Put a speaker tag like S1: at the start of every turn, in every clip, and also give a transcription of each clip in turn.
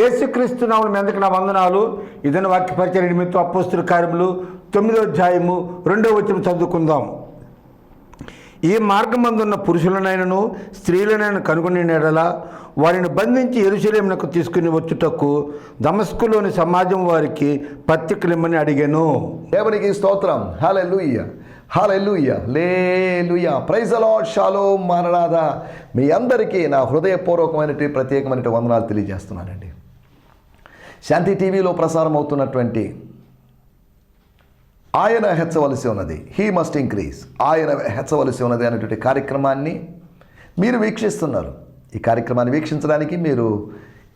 S1: యేసుక్రీస్తు మీదకి ఎందుకు నా వందనాలు. ఇదన వాక్య పరిచయ నిమిత్తం అపోస్తుల కార్యములు తొమ్మిదో అధ్యాయము రెండో వచ్చిన చదువుకుందాం. ఈ మార్గమందున్న పురుషులనైనను స్త్రీలనైనా కనుగొని నెడల వారిని బంధించి ఎరుశలేమునకు తీసుకుని వచ్చుటకు దమస్కులోని సమాజం వారికి పత్రికలిమ్మని అడిగాను.
S2: దేవునికి స్తోత్రం. హాలెలూయ హాలెలూయ లేలుయ ప్రైజ్ ప్రైజలో షాలో మానరాధ మీ అందరికీ నా హృదయపూర్వకమైనటువంటి ప్రత్యేకమైనటువంటి వందనాలు తెలియజేస్తున్నానండి. శాంతి టీవీలో ప్రసారం అవుతున్నటువంటి ఆయన హెచ్చవలసి ఉన్నది. హీ మస్ట్ ఇంక్రీజ్ ఆయన హెచ్చవలసి ఉన్నది అనేటువంటి కార్యక్రమాన్ని మీరు వీక్షిస్తున్నారు. ఈ కార్యక్రమాన్ని వీక్షించడానికి మీరు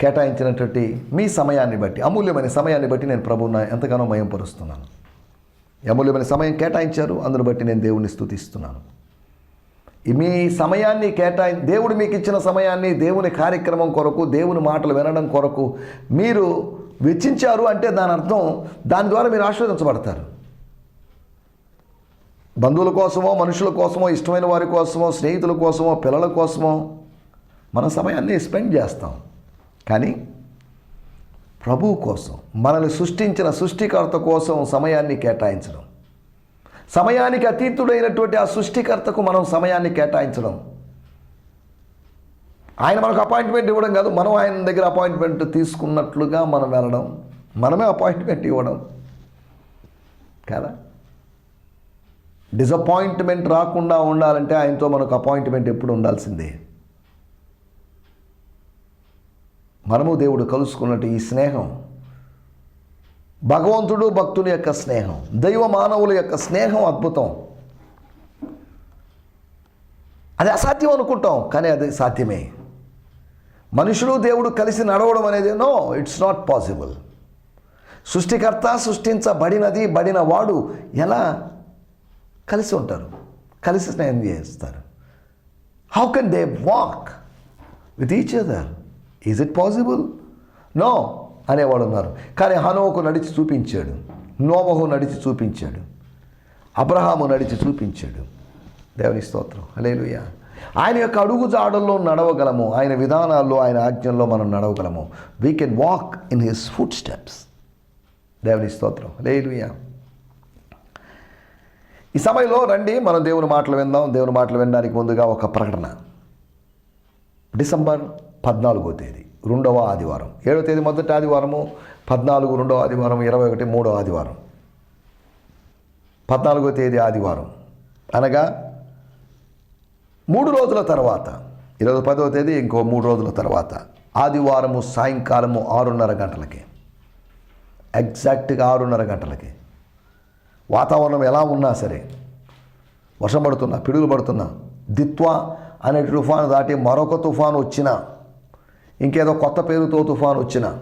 S2: కేటాయించినటువంటి మీ సమయాన్ని బట్టి అమూల్యమైన సమయాన్ని బట్టి నేను ప్రభువున ఎంతగానో మయం పరుస్తున్నాను అమూల్యమైన సమయం కేటాయించారు అందును బట్టి నేను దేవుణ్ణి స్థుతిస్తున్నాను మీ సమయాన్ని కేటాయి దేవుడు మీకు ఇచ్చిన సమయాన్ని దేవుని కార్యక్రమం కొరకు దేవుని మాటలు వినడం కొరకు మీరు వెచ్చించారు అంటే దాని అర్థం దాని ద్వారా మీరు ఆశీర్వదించబడతారు. బంధువుల కోసమో మనుషుల కోసమో ఇష్టమైన వారి కోసమో స్నేహితుల కోసమో పిల్లల కోసమో మన సమయాన్ని స్పెండ్ చేస్తాం. కానీ ప్రభువు కోసం మనల్ని సృష్టించిన సృష్టికర్త కోసం సమయాన్ని కేటాయించడం. సమయానికి అతీతుడైనటువంటి ఆ సృష్టికర్తకు మనం సమయాన్ని కేటాయించడం. ఆయన మనకు అపాయింట్మెంట్ ఇవ్వడం కాదు మనం ఆయన దగ్గర అపాయింట్మెంట్ తీసుకున్నట్లుగా మనం వెళ్ళడం. మనమే అపాయింట్మెంట్ ఇవ్వడం. కదా? డిసప్పాయింట్మెంట్ రాకుండా ఉండాలంటే ఆయనతో మనకు అపాయింట్మెంట్ ఎప్పుడు ఉండాల్సిందే. మనము దేవుడు కలుసుకున్నట్టు ఈ స్నేహం భగవంతుడు భక్తుని యొక్క స్నేహం దైవ మానవుల యొక్క స్నేహం అద్భుతం. అది అసాధ్యం అనుకుంటాం కానీ అది సాధ్యమే. మనుషులు దేవుడు కలిసి నడవడం అనేది నో ఇట్స్ నాట్ పాసిబుల్. సృష్టికర్త సృష్టించబడినది బడిన వాడు ఎలా కలిసి ఉంటారు? కలిసి స్నేహం చేస్తారు. How can they walk with each other is it possible no అనేవాడు ఉన్నారు కానీ హనోకు నడిచి చూపించాడు. నోమహు నడిచి చూపించాడు. అబ్రహాము నడిచి చూపించాడు. దేవుని స్తోత్రం. అలేలుయ ఆయన యొక్క అడుగు జాడల్లో నడవగలము. ఆయన విధానాల్లో ఆయన ఆజ్ఞల్లో మనం నడవగలము. We can walk in his footsteps దేవుని స్తోత్రం. హలేలుయ ఈ సమయంలో రండి మనం దేవుని మాటలు విందాం. దేవుని మాటలు వినడానికి ముందుగా ఒక ప్రకటన. డిసెంబర్ పద్నాలుగో తేదీ. రెండవ ఆదివారం. ఏడవ తేదీ మొదటి ఆదివారము పద్నాలుగు రెండవ ఆదివారం ఇరవై ఒకటి మూడవ ఆదివారం. పద్నాలుగో తేదీ ఆదివారం. అనగా మూడు రోజుల తర్వాత ఈరోజు పదవ తేదీ ఇంకో మూడు రోజుల తర్వాత ఆదివారము సాయంకాలము ఆరున్నర గంటలకి. ఎగ్జాక్ట్గా ఆరున్నర గంటలకి. వాతావరణం ఎలా ఉన్నా సరే వర్షం పడుతున్నా పిడుగులు పడుతున్నా దిత్వా అనే తుఫాను దాటి మరొక తుఫాను వచ్చినా ఇంకేదో కొత్త పేరుతో తుఫాను వచ్చిన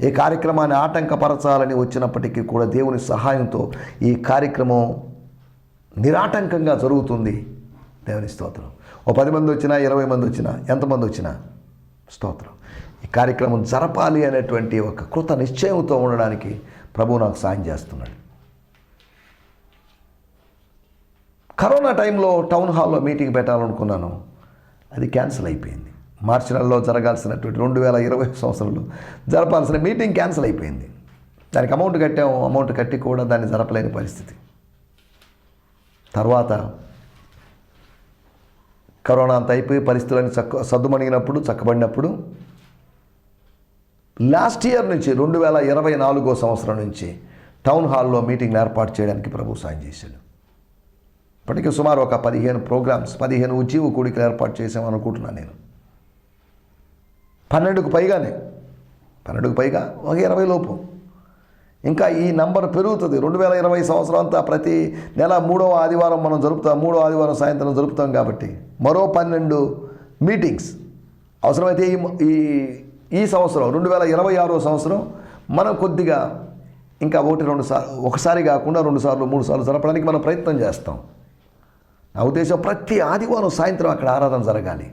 S2: ఈ కార్యక్రమాన్ని ఆటంకపరచాలని వచ్చినప్పటికీ కూడా దేవుని సహాయంతో ఈ కార్యక్రమం నిరాటంకంగా జరుగుతుంది. దేవుని స్తోత్రం. ఓ పది మంది వచ్చినా ఇరవై మంది వచ్చినా ఎంతమంది వచ్చినా స్తోత్రం. ఈ కార్యక్రమం జరపాలి అనేటువంటి ఒక కృత నిశ్చయంతో ఉండడానికి ప్రభువు నాకు సాయం చేస్తున్నాడు. కరోనా టైంలో టౌన్ హాల్లో మీటింగ్ పెట్టాలనుకున్నాను. అది క్యాన్సిల్ అయిపోయింది. మార్చి నెలలో జరగాల్సినటువంటి రెండు వేల ఇరవై సంవత్సరంలో జరపాల్సిన మీటింగ్ క్యాన్సిల్ అయిపోయింది. దానికి అమౌంట్ కట్టాము అమౌంట్ కట్టి కూడా దాన్ని జరపలేని పరిస్థితి. తర్వాత కరోనా అంత అయిపోయి పరిస్థితులన్నీ చక్క సద్దుమణిగినప్పుడు చక్కబడినప్పుడు లాస్ట్ ఇయర్ నుంచి రెండు వేల ఇరవై నాలుగో సంవత్సరం నుంచి టౌన్ హాల్లో మీటింగ్ ఏర్పాటు చేయడానికి ప్రభు సాయం చేశాడు. ఇప్పటికీ సుమారు ఒక పదిహేను ప్రోగ్రామ్స్ పదిహేను ఉద్యోగ కూడికలు ఏర్పాటు చేసామనుకుంటున్నాను నేను. పన్నెండుకు పైగానే. పన్నెండుకు పైగా ఒక ఇరవై లోపు. ఇంకా ఈ నంబర్ పెరుగుతుంది. రెండు వేల ఇరవై సంవత్సరం అంతా ప్రతి నెల మూడవ ఆదివారం మనం జరుపుతాం. మూడో ఆదివారం సాయంత్రం జరుపుతాం కాబట్టి. మరో పన్నెండు మీటింగ్స్. అవసరమైతే ఈ ఈ ఈ సంవత్సరం రెండు వేల ఇరవై ఆరో సంవత్సరం మనం కొద్దిగా ఇంకా ఒకటి రెండు సార్లు ఒకసారి కాకుండా రెండు సార్లు మూడు సార్లు జరపడానికి మనం ప్రయత్నం చేస్తాం. నా ఉద్దేశం ప్రతి ఆదివారం సాయంత్రం అక్కడ ఆరాధన జరగాలి.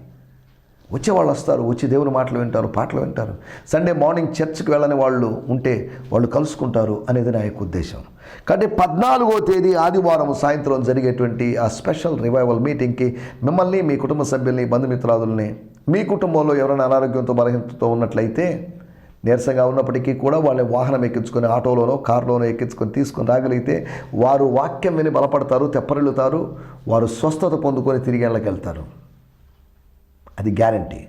S2: వచ్చేవాళ్ళు వస్తారు వచ్చి దేవుని మాటలు వింటారు పాటలు వింటారు. సండే మార్నింగ్ చర్చ్కి వెళ్ళని వాళ్ళు ఉంటే వాళ్ళు కలుసుకుంటారు అనేది నా యొక్క ఉద్దేశం. కాబట్టి పద్నాలుగో తేదీ ఆదివారం సాయంత్రం జరిగేటువంటి ఆ స్పెషల్ రివైవల్ మీటింగ్కి మిమ్మల్ని మీ కుటుంబ సభ్యుల్ని బంధుమిత్రాదుల్ని మీ కుటుంబంలో ఎవరైనా అనారోగ్యంతో బలహీనతతో ఉన్నట్లయితే నీరసంగా ఉన్నప్పటికీ కూడా వాళ్ళని వాహనం ఎక్కించుకొని ఆటోలోనో కారులోనో ఎక్కించుకొని తీసుకొని రాగలిగితే వారు వాక్యం విని బలపడతారు తెప్పరిల్లుతారు వారు స్వస్థత పొందుకొని తిరిగి వెళ్ళకెళ్తారు వెళ్తారు. అది గ్యారంటీ.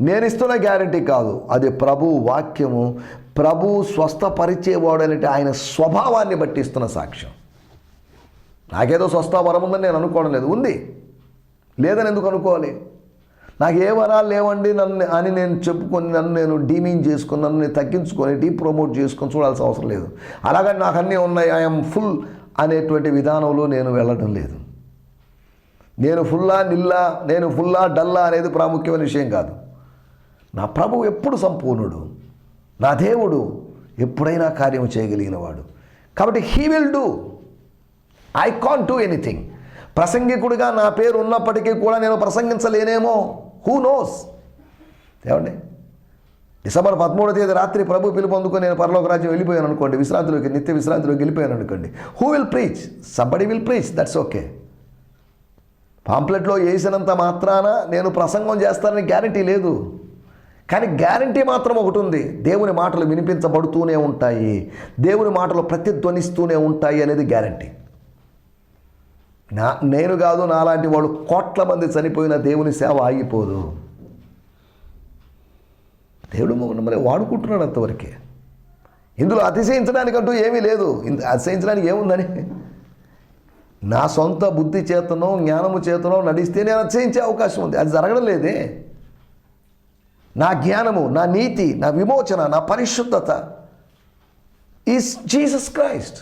S2: నేను ఇస్తున్న గ్యారంటీ కాదు అది ప్రభు వాక్యము ప్రభు స్వస్థపరిచేవాడు అనేటి ఆయన స్వభావాన్ని బట్టి ఇస్తున్న సాక్ష్యం. నాకేదో స్వస్థ వరం ఉందని నేను అనుకోవడం లేదు ఉంది. లేదని ఎందుకు అనుకోవాలి? నాకు ఏ వరాలు లేవండి నన్ను అని నేను చెప్పుకొని నన్ను నేను డీమింగ్ చేసుకొని నన్ను నేను తగ్గించుకొని డీ ప్రమోట్ చేసుకొని చూడాల్సిన అవసరం లేదు. అలాగని నాకు అన్నీ ఉన్నాయి ఐఎమ్ ఫుల్ అనేటువంటి విధానంలో నేను వెళ్ళడం లేదు. నేను ఫుల్లా నిల్లా నేను ఫుల్లా డల్లా అనేది ప్రాముఖ్యమైన విషయం కాదు. నా ప్రభువు ఎప్పుడు సంపూర్ణుడు? నా దేవుడు ఎప్పుడైనా కార్యం చేయగలిగినవాడు. కాబట్టి he will do I can't do anything ప్రసంగికుడిగా నా పేరు ఉన్నప్పటికీ కూడా నేను ప్రసంగించలేనేమో. హూ నోస్ ఏమండి? డిసెంబర్ పదమూడో తేదీ రాత్రి ప్రభు పిలుపు అందుకుని నేను పరలోక రాజ్యం వెళ్ళిపోయాను అనుకోండి విశ్రాంతిలోకి నిత్య విశ్రాంతిలోకి వెళ్ళిపోయాను అనుకోండి. Who will preach somebody will preach that's okay పాంప్లెట్లో వేసినంత మాత్రాన నేను ప్రసంగం చేస్తానని గ్యారంటీ లేదు. కానీ గ్యారంటీ మాత్రం ఒకటి ఉంది. దేవుని మాటలు వినిపించబడుతూనే ఉంటాయి. దేవుని మాటలు ప్రతిధ్వనిస్తూనే ఉంటాయి అనేది గ్యారంటీ. నా నేను కాదు నాలాంటి వాళ్ళు కోట్ల మంది చనిపోయిన దేవుని సేవ ఆగిపోదు. దేవుడు మమ్మల్ని వాడుకుంటున్నాడు అంతవరకే. ఇందులో అతిశయించడానికంటూ ఏమీ లేదు. ఇంత అతిశయించడానికి ఏముందని? నా సొంత బుద్ధి చేతనో జ్ఞానము చేతనో నడిస్తే నేను అతిశయించే అవకాశం ఉంది. అది జరగడం లేదే. నా జ్ఞానము నా నీతి నా విమోచన నా పరిశుద్ధత ఈస్ జీసస్ క్రైస్ట్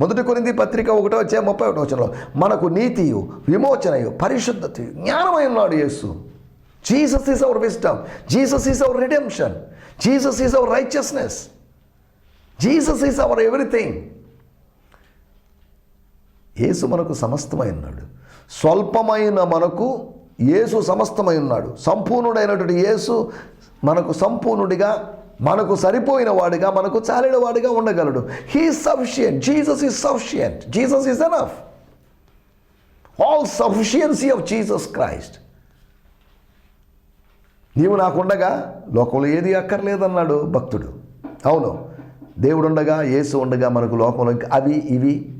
S2: మొదటి కొరింది పత్రిక ఒకటో వచ్చే ముప్పై ఒకటో వచనంలో మనకు నీతియు విమోచనయు పరిశుద్ధతయు జ్ఞానమై ఉన్నాడు యేసు. Jesus is our wisdom Jesus is our redemption Jesus is our righteousness Jesus is our everything యేసు మనకు సమస్తమై ఉన్నాడు. స్వల్పమైన మనకు యేసు సమస్తమై ఉన్నాడు. సంపూర్ణుడైనటువంటి యేసు మనకు సంపూర్ణుడిగా మనకు సరిపోయిన వాడిగా మనకు చాలిన వాడిగా ఉండగలడు. He sufficient Jesus is sufficient Jesus is enough all sufficiency of Jesus Christ నీవు నాకుండగా లోకంలో ఏది అక్కర్లేదన్నాడు భక్తుడు. అవును. దేవుడు ఉండగా యేసు ఉండగా మనకు లోకంలో అవి ఇవి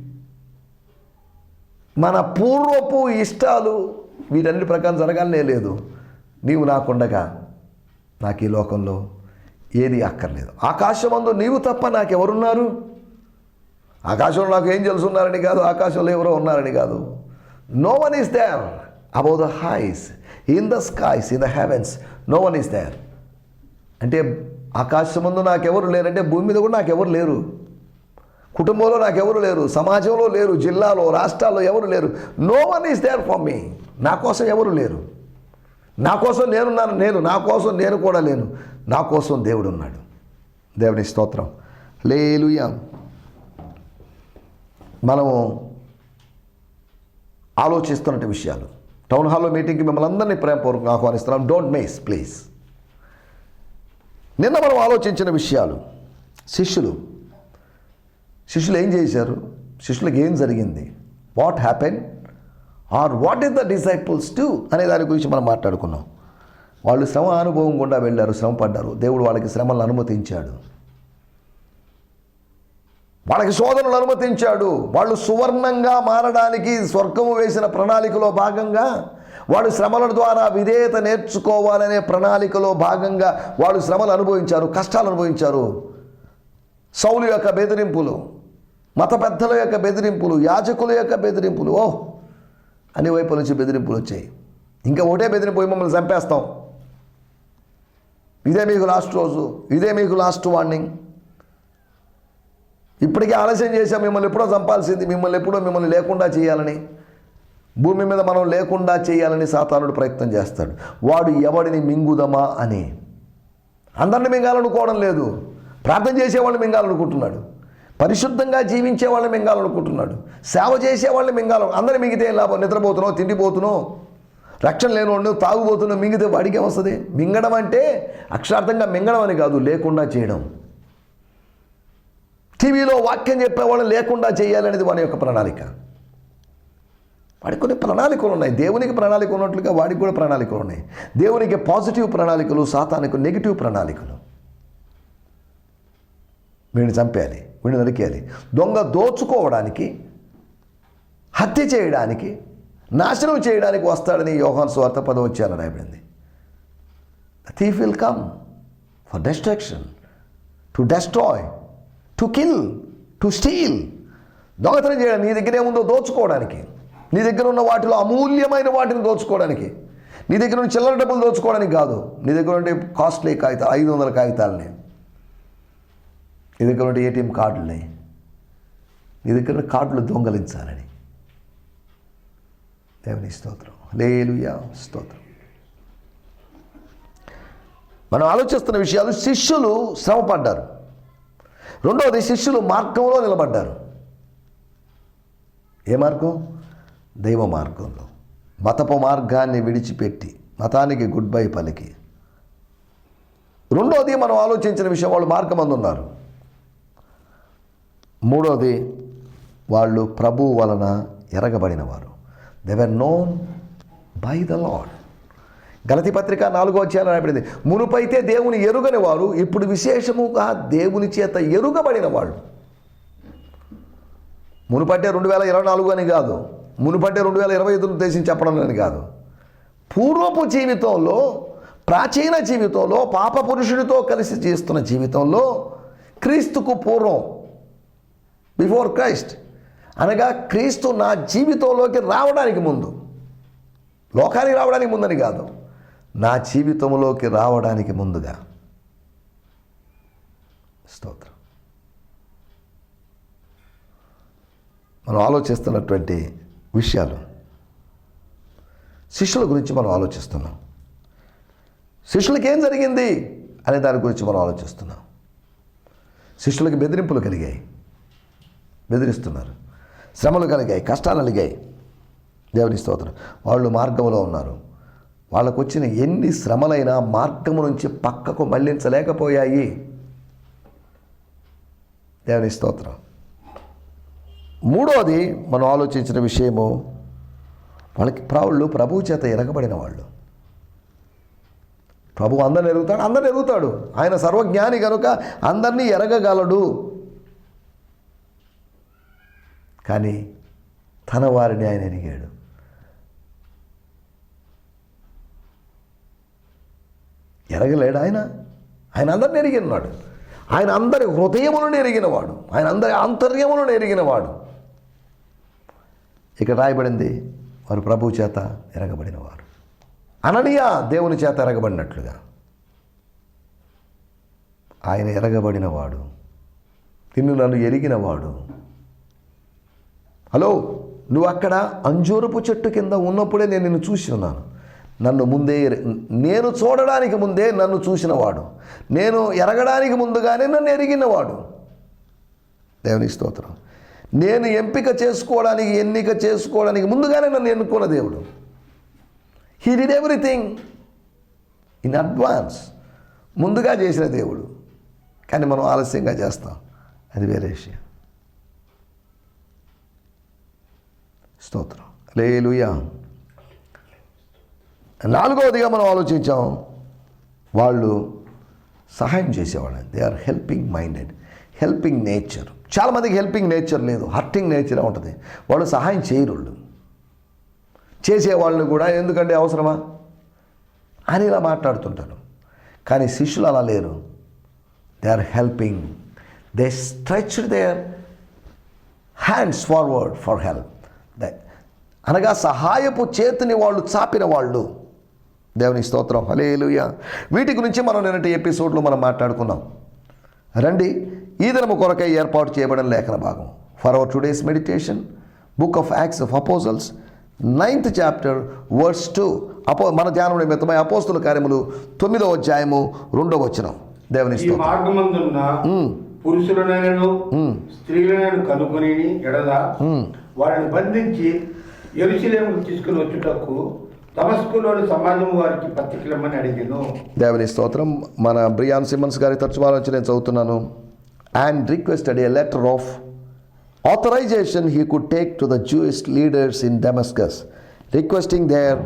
S2: మన పూర్వపు ఇష్టాలు వీటన్ని ప్రకారం జరగాలనే లేదు. నీవు నాకుండగా నాకు ఈ లోకంలో ఏది అక్కర్లేదు. ఆకాశమందు నీవు తప్ప నాకెవరున్నారు? ఆకాశంలో నాకు ఏం తెలుసున్నారని కాదు ఆకాశంలో ఎవరో ఉన్నారని కాదు. No one is there above the highs in the skies in the heavens no one is there అంటే ఆకాశమందు నాకెవరు లేరంటే భూమి మీద కూడా నాకెవరు లేరు. కుటుంబంలో నాకెవరు లేరు సమాజంలో లేరు జిల్లాలో రాష్ట్రాల్లో ఎవరు లేరు. No one is there for me నా కోసం ఎవరు లేరు? నా కోసం నేనున్నాను నేను నా కోసం నేను కూడా లేను. నా కోసం దేవుడు ఉన్నాడు. దేవుని స్తోత్రం. లేలుయా మనము ఆలోచిస్తున్నట్టు విషయాలు. టౌన్ హాల్లో మీటింగ్కి మిమ్మల్ని అందరినీ ప్రేమపూర్వకంగా ఆహ్వానిస్తున్నాం డోంట్ మిస్ ప్లీజ్ నిన్న మనం ఆలోచించిన విషయాలు శిష్యులు శిష్యులు ఏం చేశారు? శిష్యులకు ఏం జరిగింది? What happen or what is the disciples to అనే దాని గురించి మనం మాట్లాడుకున్నాం. వాళ్ళు శ్రమ అనుభవం గుండా వెళ్ళారు శ్రమ పడ్డారు. దేవుడు వాళ్ళకి శ్రమలను అనుమతించాడు. వాళ్ళకి శోధనలు అనుమతించాడు. వాళ్ళు సువర్ణంగా మారడానికి స్వర్గము వేసిన ప్రణాళికలో భాగంగా వాడు శ్రమల ద్వారా విధేయత నేర్చుకోవాలనే ప్రణాళికలో భాగంగా వాళ్ళు శ్రమలు అనుభవించారు కష్టాలు అనుభవించారు. సౌలు యొక్క బెదిరింపులు. మత పెద్దల యొక్క బెదిరింపులు యాజకుల యొక్క బెదిరింపులు ఓ అన్ని వైపుల నుంచి బెదిరింపులు వచ్చాయి. ఇంకా ఒకటే బెదిరింపు మమ్మల్ని చంపేస్తాం. ఇదే మీకు లాస్ట్ రోజు ఇదే మీకు లాస్ట్ వార్నింగ్ ఇప్పటికే ఆలస్యం చేశాం మిమ్మల్ని ఎప్పుడో చంపాల్సింది మిమ్మల్ని ఎప్పుడో మిమ్మల్ని లేకుండా చేయాలని. భూమి మీద మనం లేకుండా చేయాలని సాతానుడు ప్రయత్నం చేస్తాడు. వాడు ఎవడిని మింగుదమా అని. అందరిని మింగాలనుకోవడం లేదు. ప్రార్థన చేసేవాడిని మింగాలనుకుంటున్నాడు. పరిశుద్ధంగా జీవించే వాళ్ళని మింగాలనుకుంటున్నాడు. సేవ చేసే వాళ్ళని మింగాల అందరిని మింగితే లాభం? నిద్రపోతున్నావు తిండిపోతున్నావు. రక్షణ లేనివాడు తాగుబోతున్నావు మింగితే వాడికి ఏమొస్తుంది మింగడం అంటే అక్షరార్థంగా మింగడం అని కాదు లేకుండా చేయడం. టీవీలో వాక్యం చెప్పేవాళ్ళని లేకుండా చేయాలనేది వాని యొక్క ప్రణాళిక. వాడికి కొన్ని ప్రణాళికలు ఉన్నాయి. దేవునికి ప్రణాళిక ఉన్నట్లుగా వాడికి కూడా ప్రణాళికలు ఉన్నాయి. దేవునికి పాజిటివ్ ప్రణాళికలు సాతానికి నెగిటివ్ ప్రణాళికలు. వీడిని చంపేయాలి వీడిని నరికేయాలి. దొంగ దోచుకోవడానికి హత్య చేయడానికి నాశనం చేయడానికి వస్తాడని యోహాన్ స్వార్థ పదం వచ్చాను రాయబడింది. Thief will come for destruction to destroy to kill to steal దొంగతనం చేయడం నీ దగ్గర ఏముందో దోచుకోవడానికి నీ దగ్గర ఉన్న వాటిలో అమూల్యమైన వాటిని దోచుకోవడానికి నీ దగ్గర ఉన్న చిల్లర డబ్బులు దోచుకోవడానికి కాదు నీ దగ్గర ఉండే కాస్ట్లీ కాగితాలు ఐదు వందల కాగితాలని. నీ దగ్గర ఉండే ఏటీఎం కార్డులని నీ దగ్గర కార్డులు దొంగలించాలని. దేవుని స్తోత్రం. లేలుయా స్తోత్రం. మనం ఆలోచిస్తున్న విషయాలు శిష్యులు శ్రమపడ్డారు. రెండవది శిష్యులు మార్గంలో నిలబడ్డారు. ఏ మార్గం? దైవ మార్గంలో. మతపు మార్గాన్ని విడిచిపెట్టి మతానికి గుడ్ బై పలికి. రెండోది మనం ఆలోచించిన విషయం వాళ్ళు మార్గమందు ఉన్నారు మూడోది వాళ్ళు ప్రభు వలన ఎరగబడినవారు. They were known by the Lord గలతి పత్రిక నాలుగో అధ్యాయంలో రాయబడింది. మునుపైతే దేవుని ఎరుగని వారు ఇప్పుడు విశేషముగా దేవుని చేత ఎరుగబడిన వాళ్ళు మునుపంటే రెండు వేల ఇరవై నాలుగు అని కాదు. మునుపంటే రెండు వేల ఇరవై ఐదు ఉద్దేశించి చెప్పడం అని కాదు. పూర్వపు జీవితంలో ప్రాచీన జీవితంలో పాప పురుషుడితో కలిసి జీవిస్తున్న జీవితంలో క్రీస్తుకు పూర్వం బిఫోర్ క్రైస్ట్. అనగా క్రీస్తు నా జీవితంలోకి రావడానికి ముందు. లోకానికి రావడానికి ముందని కాదు. నా జీవితంలోకి రావడానికి ముందుగా. స్తోత్రం. మనం ఆలోచిస్తున్నటువంటి విషయాలు. శిష్యుల గురించి మనం ఆలోచిస్తున్నాం. శిష్యులకి ఏం జరిగింది అనే దాని గురించి మనం ఆలోచిస్తున్నాం. శిష్యులకి బెదిరింపులు కలిగాయి. బెదిరిస్తున్నారు. శ్రమలు కలిగాయి కష్టాలు కలిగాయి దేవుని స్తోత్రం. వాళ్ళు మార్గంలో ఉన్నారు. వాళ్ళకు వచ్చిన ఎన్ని శ్రమలైనా మార్గము నుంచి పక్కకు మళ్ళించలేకపోయాయి. దేవుని స్తోత్రం. మూడోది మనం ఆలోచించిన విషయము వాళ్ళకి ప్రావుళ్ళు ప్రభువు చేత ఎరగబడిన వాళ్ళు. ప్రభు అందరిని ఎరుగుతాడు అందరిని ఎరుగుతాడు. ఆయన సర్వజ్ఞాని కనుక అందరినీ ఎరగగలడు. కానీ తన వారిని ఆయన ఎరిగాడు ఎరగలేడు ఆయన. ఆయన అందరిని ఎరిగినాడు ఆయన అందరి హృదయములను ఎరిగినవాడు. ఆయన అందరి ఆంతర్యములను ఎరిగినవాడు. ఇక్కడ రాయబడింది వారు ప్రభు చేత ఎరగబడినవారు. అననియా దేవుని చేత ఎరగబడినట్లుగా. ఆయన ఎరగబడినవాడు. నిన్ను నన్ను ఎరిగినవాడు. హలో నువ్వు అక్కడ అంజూరపు చెట్టు కింద ఉన్నప్పుడే నేను నిన్ను చూసి ఉన్నాను నన్ను ముందే నేను చూడడానికి ముందే నన్ను చూసినవాడు. నేను ఎరగడానికి ముందుగానే నన్ను ఎరిగినవాడు. దేవుని స్తోత్రం. నేను ఎంపిక చేసుకోవడానికి ఎన్నిక చేసుకోవడానికి ముందుగానే నన్ను ఎన్నుకున్న దేవుడు. He did everything in advance ముందుగా చేసిన దేవుడు. కానీ మనం ఆలస్యంగా చేస్తాం. అది వేరే విషయం. స్తోత్రం. లేలుయా నాలుగవదిగా మనం ఆలోచించాం వాళ్ళు సహాయం చేసేవాళ్ళు they are helping minded helping nature చాలామందికి హెల్పింగ్ నేచర్ లేదు హర్టింగ్ నేచర్ ఉంటుంది. వాళ్ళు సహాయం చేయరు వాళ్ళు. చేసేవాళ్ళని కూడా ఎందుకంటే అవసరమా? అని ఇలా మాట్లాడుతుంటారు. కానీ శిష్యులు అలా లేరు. They are helping they stretch their hands forward for help అనగా సహాయపు చేతిని వాళ్ళు చాపిన వాళ్ళు. దేవుని స్తోత్రం. హలేలుయ వీటి గురించి మనం నిన్నటి ఎపిసోడ్లో మనం మాట్లాడుకున్నాం. రండి ఈ దినము కొరకై ఏర్పాటు చేయబడిన లేఖన భాగం. For our today's meditation book of Acts of Apostles ninth chapter words two అపో మన ధ్యానం నిమిత్తమై అపోస్తుల కార్యములు తొమ్మిదవ అధ్యాయము రెండవ వచనం. దేవుని
S1: పురుషులనైనను స్త్రీలనైనా కనుగొని ఎడల వారిని బంధించి ఎరుసలేముకు తీసుకుని వచ్చుటకు తమస్కులోని సమాజం వారికి పత్రికలమ్మని అడిగాను.
S2: దేవుని స్తోత్రం. మన బ్రియాన్ సిమన్స్ గారి తర్జుమాల నుంచి నేను చదువుతున్నాను. And requested a letter of authorisation he could take to the Jewish leaders in Damascus requesting their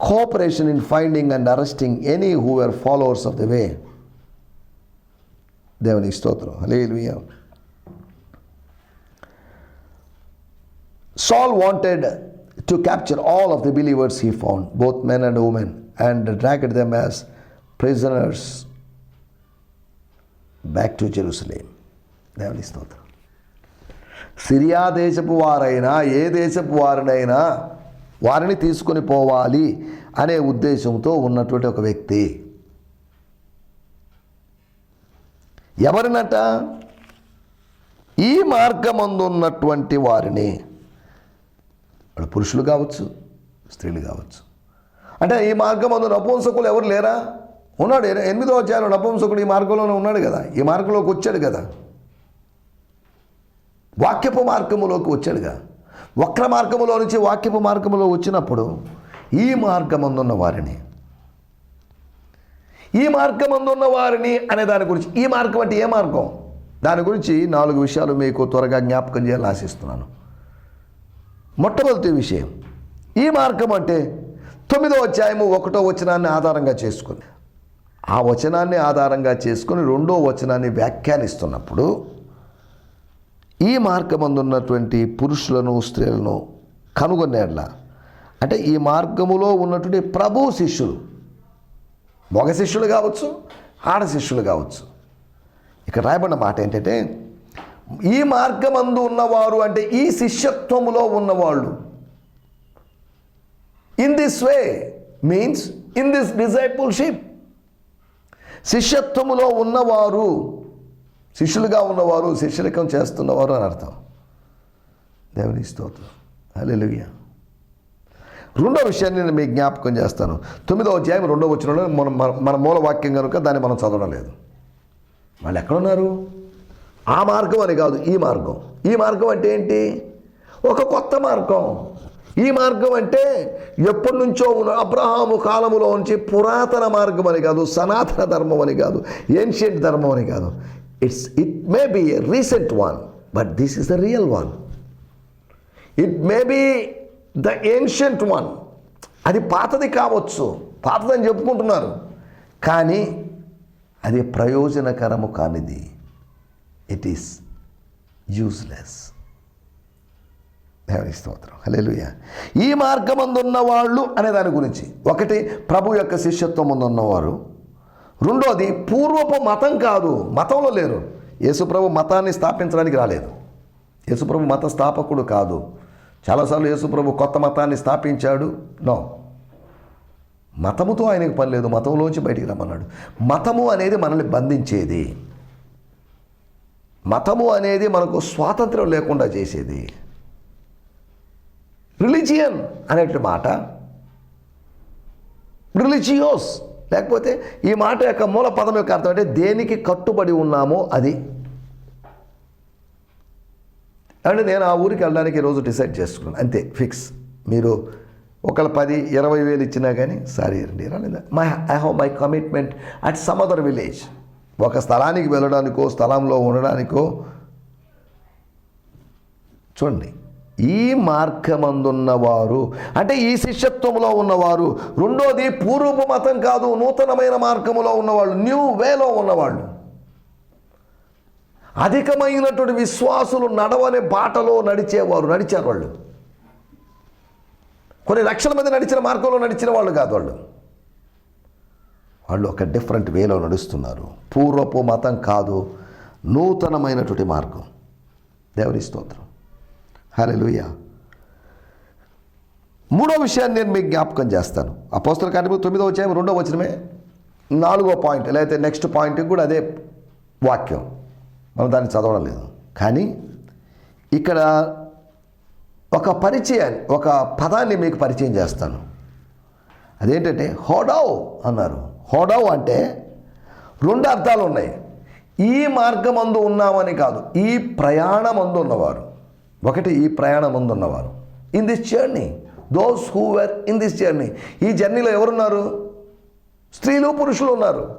S2: cooperation in finding and arresting any who are followers of the way దేవునికి స్తోత్రం. Hallelujah Saul wanted to capture all of the believers he found, both men and women, and dragged them as prisoners back to Jerusalem. దేవుని స్తోత్రం Syria దేశపు వారైనా ఏ దేశపు వారినైనా వారిని తీసుకొని పోవాలి అనే ఉద్దేశంతో ఉన్నటువంటి ఒక వ్యక్తి ఎవరినట ఈ మార్గమందు ఉన్నటువంటి వారిని వాళ్ళు పురుషులు కావచ్చు స్త్రీలు కావచ్చు. అంటే ఈ మార్గమందు నపుంసకులు ఎవరు లేరా? ఉన్నాడు. ఎనిమిదో అధ్యాయంలో నపుంసకుడు ఈ మార్గంలోనే ఉన్నాడు కదా. ఈ మార్గంలోకి వచ్చాడు కదా. వాక్యపు మార్గములోకి వచ్చాడుగా వక్ర మార్గములో నుంచి వాక్యపు మార్గములో వచ్చినప్పుడు ఈ మార్గమందున్న వారిని ఈ మార్గమందున్న వారిని అనే దాని గురించి ఈ మార్గం అంటే ఏ మార్గం? దాని గురించి నాలుగు విషయాలు మీకు త్వరగా జ్ఞాపకం చేయాలని ఆశిస్తున్నాను. మొట్టమొదటి విషయం ఈ మార్గం అంటే తొమ్మిదో అధ్యాయము ఒకటో వచనాన్ని ఆధారంగా చేసుకుని ఆ వచనాన్ని ఆధారంగా చేసుకుని రెండో వచనాన్ని వ్యాఖ్యానిస్తున్నప్పుడు ఈ మార్గమందున్నటువంటి పురుషులను స్త్రీలను కనుగొనేట్లా. అంటే ఈ మార్గములో ఉన్నటువంటి ప్రభు శిష్యులు మగ శిష్యులు కావచ్చు ఆడ శిష్యులు కావచ్చు. ఇక్కడ రాయబడిన మాట ఏంటంటే ఈ మార్గమందు ఉన్నవారు అంటే ఈ శిష్యత్వములో ఉన్నవాళ్ళు. In this way means in this discipleship శిష్యత్వములో ఉన్నవారు శిష్యులుగా ఉన్నవారు శిష్యరికం చేస్తున్నవారు అని అర్థం. దేవుని స్తోత్రం. హల్లెలూయా రెండో విషయాన్ని నేను మీకు జ్ఞాపకం చేస్తాను. తొమ్మిదో అధ్యాయం రెండో వచ్చిన మన- మన మూల వాక్యం కనుక దాన్ని మనం చదవడం లేదు. వాళ్ళు ఎక్కడున్నారు ఆ మార్గం అని కాదు ఈ మార్గం. ఈ మార్గం అంటే ఏంటి? ఒక కొత్త మార్గం. ఈ మార్గం అంటే ఎప్పటి నుంచో ఉన్న అబ్రహాము కాలములో నుంచి పురాతన మార్గం అని కాదు సనాతన ధర్మం అని కాదు ఏన్షియంట్ ధర్మం అని కాదు. It's it may be a recent one but this is the real one it may be the ancient one అది పాతది కావచ్చు. పాతదని చెప్పుకుంటున్నారు. కానీ అది ప్రయోజనకరము కానిది. ఇట్ ఈస్ యూస్లెస్ దేవుని స్తోత్రం. హల్లెలూయా ఈ మార్గమందు వాళ్ళు అనే దాని గురించి. ఒకటి ప్రభు యొక్క శిష్యత్వం ముందు ఉన్నవారు రెండోది పూర్వపు మతం కాదు మతంలో లేరు. యేసుప్రభు మతాన్ని స్థాపించడానికి రాలేదు. యేసుప్రభు మత స్థాపకుడు కాదు. చాలాసార్లు యేసుప్రభు కొత్త మతాన్ని స్థాపించాడు. నో మతముతో ఆయనకు పని లేదు. మతంలోంచి బయటికి రమ్మన్నాడు. మతము అనేది మనల్ని బంధించేది. మతము అనేది మనకు స్వాతంత్రం లేకుండా చేసేది. రిలీజియన్ అనేటి మాట. రిలీజియోస్ లేకపోతే ఈ మాట యొక్క మూల పదం యొక్క అర్థం అంటే దేనికి కట్టుబడి ఉన్నామో అది. అంటే నేను ఆ ఊరికి వెళ్ళడానికి ఈరోజు డిసైడ్ చేసుకున్నాను. అంతే ఫిక్స్. మీరు ఒకళ్ళు పది ఇరవై వేలు ఇచ్చినా కానీ సారీ అండి రాలేదా? My I have my commitment at some other village ఒక స్థలానికి వెళ్ళడానికో స్థలంలో ఉండడానికో చూడండి ఈ మార్గమందున్నవారు అంటే ఈ శిష్యత్వంలో ఉన్నవారు రెండోది పూర్వపు మతం కాదు నూతనమైన మార్గములో ఉన్నవాళ్ళు న్యూ వేలో ఉన్నవాళ్ళు. అధికమైనటువంటి విశ్వాసులు నడవని బాటలో నడిచేవారు నడిచారు వాళ్ళు. కొన్ని లక్షల మంది నడిచిన మార్గంలో నడిచిన వాళ్ళు కాదు వాళ్ళు. వాళ్ళు ఒక డిఫరెంట్ వేలో నడుస్తున్నారు. పూర్వపు మతం కాదు నూతనమైనటువంటి మార్గం. దేవుని స్తోత్రం. హల్లెలూయా మూడో విషయాన్ని నేను మీకు జ్ఞాపకం చేస్తాను. అపోస్తల కార్యము తొమ్మిదో వచ్చాము రెండో వచ్చినమే నాలుగో పాయింట్ లేకపోతే నెక్స్ట్ పాయింట్ కూడా అదే వాక్యం. మనం దాన్ని చదవడం లేదు. కానీ ఇక్కడ ఒక పరిచయాన్ని ఒక పదాన్ని మీకు పరిచయం చేస్తాను. అదేంటంటే హోడౌ అన్నారు. హోడౌ అంటే రెండు అర్థాలు ఉన్నాయి. ఈ మార్గమందు ఉన్నామని కాదు ఈ ప్రయాణమందు ఉన్నవారు. ఒకటి ఈ ప్రయాణమందు ఉన్నవారు. In this journey those who were in this journey ఈ జర్నీలో ఎవరున్నారు? స్త్రీలు పురుషులు ఉన్నారు.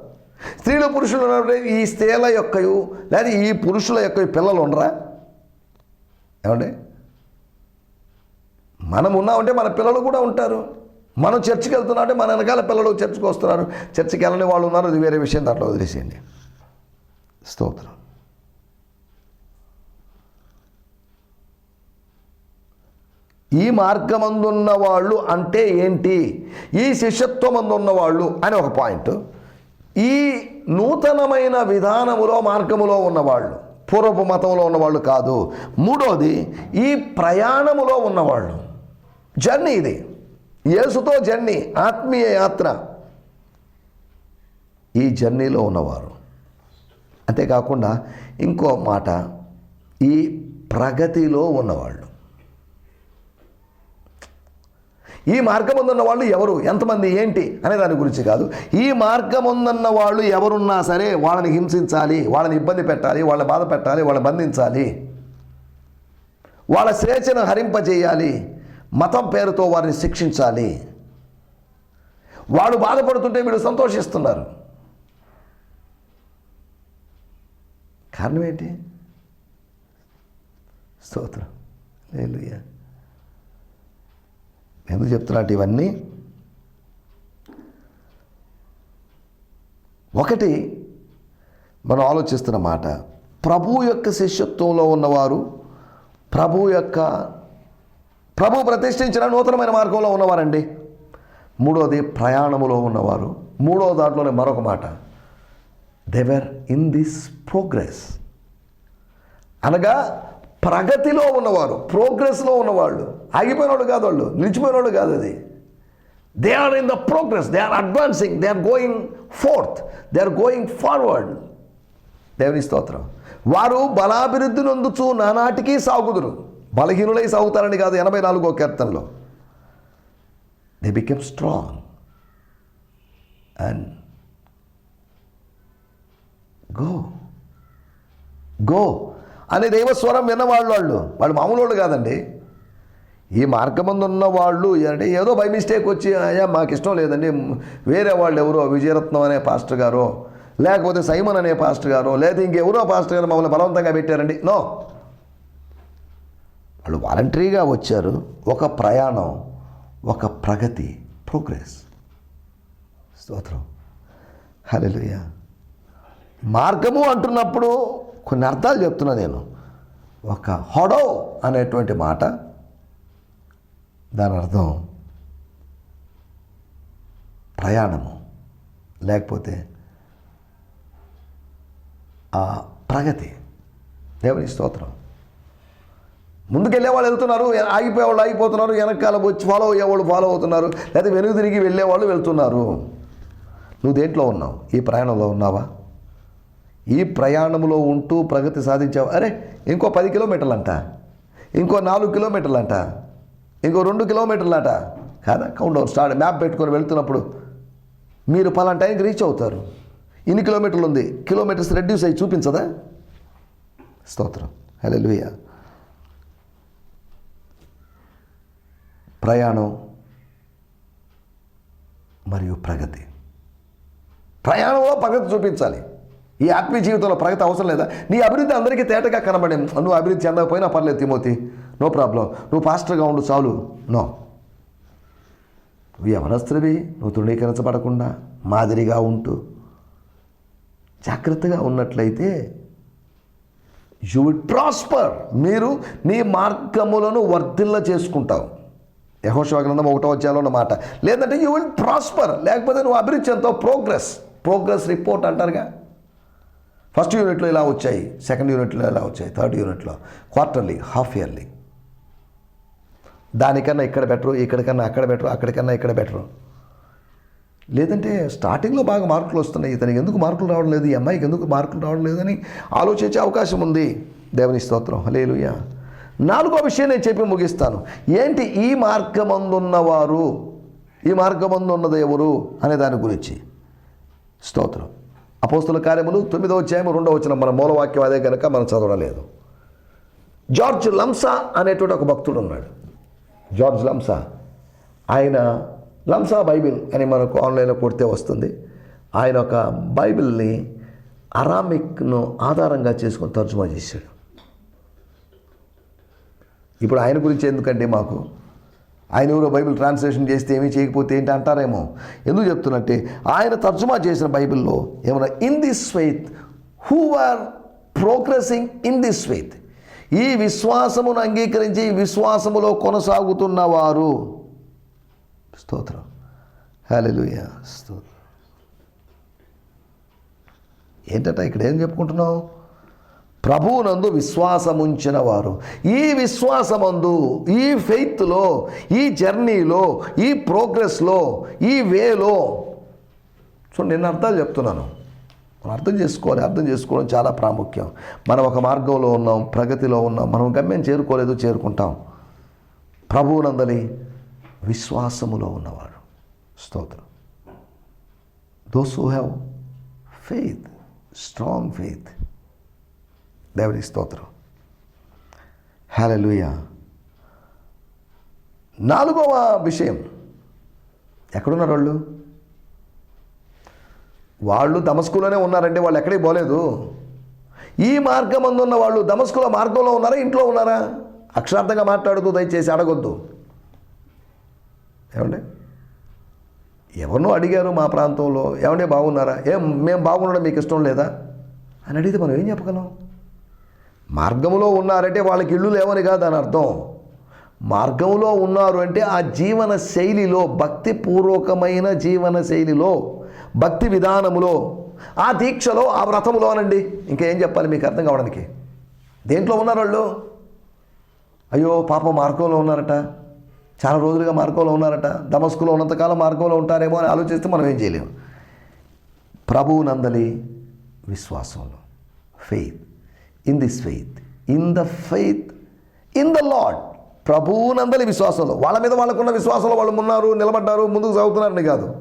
S2: స్త్రీలు పురుషులు ఉన్నప్పుడు ఈ స్త్రీల యొక్కయు లేదా ఈ పురుషుల యొక్క పిల్లలు ఉండరా? ఏమండి? మనం ఉన్నామంటే మన పిల్లలు కూడా ఉంటారు. మనం చర్చికి వెళ్తున్నామంటే మన వెనకాల పిల్లలు చర్చికి వస్తున్నారు. చర్చికి వెళ్ళని వాళ్ళు ఉన్నారు. అది వేరే విషయం. దాంట్లో వదిలేసేయండి. స్తోత్రం. ఈ మార్గమందున్న వాళ్ళు అంటే ఏంటి? ఈ శిష్యత్వమందున్న వాళ్ళు అని ఒక పాయింట్. ఈ నూతనమైన విధానములో మార్గములో ఉన్నవాళ్ళు పూర్వపు మతంలో ఉన్నవాళ్ళు కాదు. మూడోది ఈ ప్రయాణములో ఉన్నవాళ్ళు. జర్నీ ఇది. యేసుతో జర్నీ ఆత్మీయ యాత్ర. ఈ జర్నీలో ఉన్నవారు. అంతేకాకుండా ఇంకో మాట ఈ ప్రగతిలో ఉన్నవాళ్ళు. ఈ మార్గం ఉందన్న వాళ్ళు ఎవరు? ఎంతమంది? ఏంటి? అనే దాని గురించి కాదు. ఈ మార్గం ఉందన్న వాళ్ళు ఎవరున్నా సరే వాళ్ళని హింసించాలి వాళ్ళని ఇబ్బంది పెట్టాలి వాళ్ళని బాధ పెట్టాలి వాళ్ళని బంధించాలి. వాళ్ళ స్వేచ్ఛను హరింపజేయాలి. మతం పేరుతో వారిని శిక్షించాలి. వాడు బాధపడుతుంటే వీడు సంతోషిస్తున్నారు. కారణం ఏంటి స్తోత్రం. లేదు ఎందుకు చెప్తున్నాడు ఇవన్నీ? ఒకటి మనం ఆలోచిస్తున్న మాట. ప్రభు యొక్క శిష్యత్వంలో ఉన్నవారు ప్రభు యొక్క ప్రభు ప్రతిష్ఠించిన నూతనమైన మార్గంలో ఉన్నవారండి. మూడోది ప్రయాణములో ఉన్నవారు. మూడో దాంట్లోనే మరొక మాట. దేవర్ ఇన్ దిస్ ప్రోగ్రెస్ అనగా ప్రగతిలో ఉన్నవారు ప్రోగ్రెస్లో ఉన్నవాళ్ళు. ఆగిపోయిన వాళ్ళు కాదు వాళ్ళు నిలిచిపోయిన వాళ్ళు కాదు అది. They are in the progress they are advancing they are going forth they are going forward దేవుని స్తోత్రం. వారు బలాభివృద్ధి నొందుచు నానాటికి సాగుదురు. బలహీనులై సాగుతారని కాదు ఎనభై నాలుగో కీర్తనలో. They became strong and go go అనే దైవస్వరం విన్నవాళ్ళు వాళ్ళు. వాళ్ళు మామూలు వాళ్ళు కాదండి. ఈ మార్గమందు ఉన్న వాళ్ళు అంటే ఏదో బై మిస్టేక్ వచ్చి అయ్యా మాకు ఇష్టం లేదండి. వేరే వాళ్ళు ఎవరో విజయరత్నం అనే పాస్టర్ గారో లేకపోతే సైమన్ అనే పాస్టర్ గారో లేదా ఇంకెవరో పాస్టర్ గారు మమ్మల్ని బలవంతంగా పెట్టారండి. నో వాళ్ళు వాలంటరీగా వచ్చారు. ఒక ప్రయాణం ఒక ప్రగతి ప్రోగ్రెస్. స్తోత్రం. హలోయ మార్గము అంటున్నప్పుడు కొన్ని అర్థాలు చెప్తున్నా నేను. ఒక హొడో అనేటువంటి మాట దాని అర్థం ప్రయాణము. లేకపోతే ఆ ప్రగతి. దేవుని స్తోత్రం. ముందుకెళ్ళే వాళ్ళు వెళ్తున్నారు ఆగిపోయే వాళ్ళు ఆగిపోతున్నారు వెనకాల వచ్చి ఫాలో అయ్యేవాళ్ళు ఫాలో అవుతున్నారు లేదా వెనుక తిరిగి వెళ్ళేవాళ్ళు వెళ్తున్నారు. నువ్వు దేంట్లో ఉన్నావు? ఈ ప్రయాణంలో ఉన్నావా? ఈ ప్రయాణంలో ఉంటూ ప్రగతి సాధించావు? అరే ఇంకో పది కిలోమీటర్లు అంట ఇంకో నాలుగు కిలోమీటర్లు అంట ఇంకో రెండు కిలోమీటర్లు అంట కాదా? కౌంట్ డౌన్ స్టార్ట్ మ్యాప్ పెట్టుకొని వెళ్తున్నప్పుడు మీరు పలానా టైంకి రీచ్ అవుతారు. ఇన్ని కిలోమీటర్లు ఉంది కిలోమీటర్స్ రెడ్యూస్ అయ్యి చూపించదా? స్తోత్రం. హలో ప్రయాణం మరియు ప్రగతి. ప్రయాణంలో ప్రగతి చూపించాలి. ఈ ఆత్మీయ జీవితంలో ప్రగతి అవసరం లేదా? నీ అభివృద్ధి అందరికీ తేటగా కనబడే నువ్వు అభివృద్ధి చెందకపోయినా పర్లేదు తిమోతి. No problem. నువ్వు పాస్టర్గా ఉండు చాలు. నో. నువ్వు యవనస్తుడివి. నువ్వు తృణీకరించబడకుండా మాదిరిగా ఉంటూ జాగ్రత్తగా ఉన్నట్లయితే యు విడ్ ప్రాస్పర్. మీరు నీ మార్గములను వర్ధిల్ల చేసుకుంటావు. యహోశివ గ్రంథం ఒకటో వచ్చాలో అన్నమాట లేదంటే యూ విల్ ప్రాస్పర్ లేకపోతే నువ్వు అభివృద్ధి చెందుతావు. ప్రోగ్రెస్ ప్రోగ్రెస్ రిపోర్ట్ అంటారుగా. ఫస్ట్ యూనిట్లో ఇలా వచ్చాయి? సెకండ్ యూనిట్లో ఇలా వచ్చాయి? థర్డ్ యూనిట్లో క్వార్టర్లీ హాఫ్ ఇయర్లీ దానికన్నా ఇక్కడ బెటరు ఇక్కడికన్నా అక్కడ బెటరు అక్కడికన్నా ఇక్కడ బెటరు లేదంటే స్టార్టింగ్లో బాగా మార్కులు వస్తున్నాయి. ఇతనికి ఎందుకు మార్కులు రావడం లేదు? ఈ అమ్మాయికి ఎందుకు మార్కులు రావడం లేదని ఆలోచించే అవకాశం ఉంది. దేవుని స్తోత్రం. హలేలుయ నాలుగో విషయం నేను చెప్పి ముగిస్తాను. ఏంటి ఈ మార్గమందున్నవారు? ఈ మార్గమందున్నది ఎవరు అనే దాని గురించి. స్తోత్రం. అపోస్తుల కార్యములు తొమ్మిదవ అధ్యాయం రెండవ వచ్చిన మన మూలవాక్యం అదే కనుక మనం చదవలేదు. జార్జ్ లంసా అనేటువంటి ఒక భక్తుడు ఉన్నాడు. George Lamsa. ఆయన లంసా బైబిల్ అని మనకు ఆన్లైన్లో కొడితే వస్తుంది. ఆయన ఒక బైబిల్ని అరామిక్ను ఆధారంగా చేసుకొని తర్జుమా చేశాడు. ఇప్పుడు ఆయన గురించి ఎందుకంటే మాకు? ఆయన ఎవరో బైబిల్ ట్రాన్స్లేషన్ చేస్తే ఏమీ చేయకపోతే ఏంటి అంటారేమో? ఎందుకు చెప్తున్నట్టే? ఆయన తర్జుమా చేసిన బైబిల్లో ఏమన్నా in this faith who are progressing in this faith ఈ విశ్వాసమును అంగీకరించి ఈ విశ్వాసములో కొనసాగుతున్న వారు. స్తోత్రం. హల్లెలూయా స్తోత్రం. ఏంటట ఇక్కడ ఏం చెప్పుకుంటున్నావు? ప్రభువునందు విశ్వాసముంచిన వారు. ఈ విశ్వాసమందు ఈ ఫెయిత్లో ఈ జర్నీలో ఈ ప్రోగ్రెస్లో ఈ వేలో చూడండి నేను అర్థాలు చెప్తున్నాను. మనం అర్థం చేసుకోవాలి అర్థం చేసుకోవడం చాలా ప్రాముఖ్యం. మనం ఒక మార్గంలో ఉన్నాం ప్రగతిలో ఉన్నాం మనం గమ్యం చేరుకోలేదు చేరుకుంటాం. ప్రభువునందలి విశ్వాసములో ఉన్నవాడు. స్తోత్రం. Those who have faith strong faith దేవునికి స్తోత్రం. హల్లెలూయా. నాలుగవ విషయం. ఎక్కడున్నారు వాళ్ళు? వాళ్ళు దమస్కులోనే ఉన్నారంటే వాళ్ళు ఎక్కడికి పోలేదు. ఈ మార్గం ఉన్న వాళ్ళు దమస్కుల మార్గంలో ఉన్నారా ఇంట్లో ఉన్నారా? అక్షరార్థంగా మాట్లాడుతూ దయచేసి అడగొద్దు. ఏమండి? ఎవరినో అడిగారు మా ప్రాంతంలో. ఏమంటే బాగున్నారా? ఏం మేము బాగుండడం మీకు ఇష్టం లేదా? అని అడిగితే మనం ఏం చెప్పగలం? మార్గంలో ఉన్నారంటే వాళ్ళకి ఇల్లు లేవని కాదు అని అర్థం. మార్గంలో ఉన్నారు అంటే ఆ జీవన శైలిలో భక్తిపూర్వకమైన జీవన శైలిలో భక్తి విధానములో ఆ దీక్షలో ఆ వ్రతములో అనండి. ఇంకేం చెప్పాలి మీకు అర్థం కావడానికి? దేంట్లో ఉన్నారు వాళ్ళు? అయ్యో పాప మార్గంలో ఉన్నారట. చాలా రోజులుగా మార్గంలో ఉన్నారట. దమస్కులో ఉన్నంతకాలం మార్గంలో ఉంటారేమో అని ఆలోచిస్తే మనం ఏం చేయలేము. ప్రభువు నందలి విశ్వాసంలో. Faith in this faith in the faith in the Lord ప్రభువు నందలి విశ్వాసంలో. వాళ్ళ మీద వాళ్ళకున్న విశ్వాసంలో వాళ్ళు ఉన్నారు నిలబడ్డారు ముందుకు సాగుతున్నారని కాదు.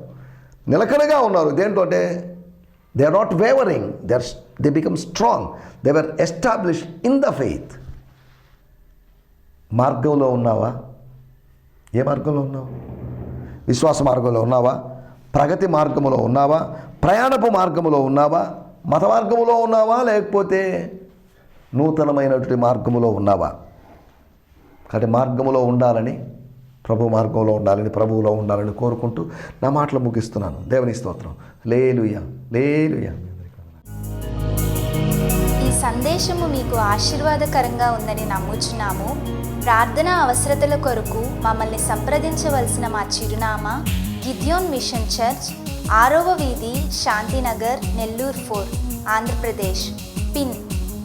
S2: నిలకడగా ఉన్నారు. దేంటో అంటే they are not wavering they are they become strong they are establish in the faith మార్గంలో ఉన్నావా? ఏ మార్గంలో ఉన్నావు? విశ్వాస మార్గంలో ఉన్నావా? ప్రగతి మార్గములో ఉన్నావా? ప్రయాణపు మార్గములో ఉన్నావా? మత మార్గములో ఉన్నావా? లేకపోతే నూతనమైనటువంటి మార్గములో ఉన్నావా? కాబట్టి మార్గములో ఉండాలని ప్రభు మార్గంలో ఉండాలని ప్రభువులో ఉండాలని కోరుకుంటూ నా మాటలు ముగిస్తున్నాను. దేవుని స్తోత్రం. లేలుయ లేలుయ
S3: ఈ సందేశము మీకు ఆశీర్వాదకరంగా ఉందని నమ్ముచున్నాము. ప్రార్థన అవసరతల కొరకు మమ్మల్ని సంప్రదించవలసిన మా చిరునామా గిద్యోన్ మిషన్ చర్చ్ ఆరవ వీధి శాంతినగర్ నెల్లూరు ఫోర్ ఆంధ్రప్రదేశ్. పిన్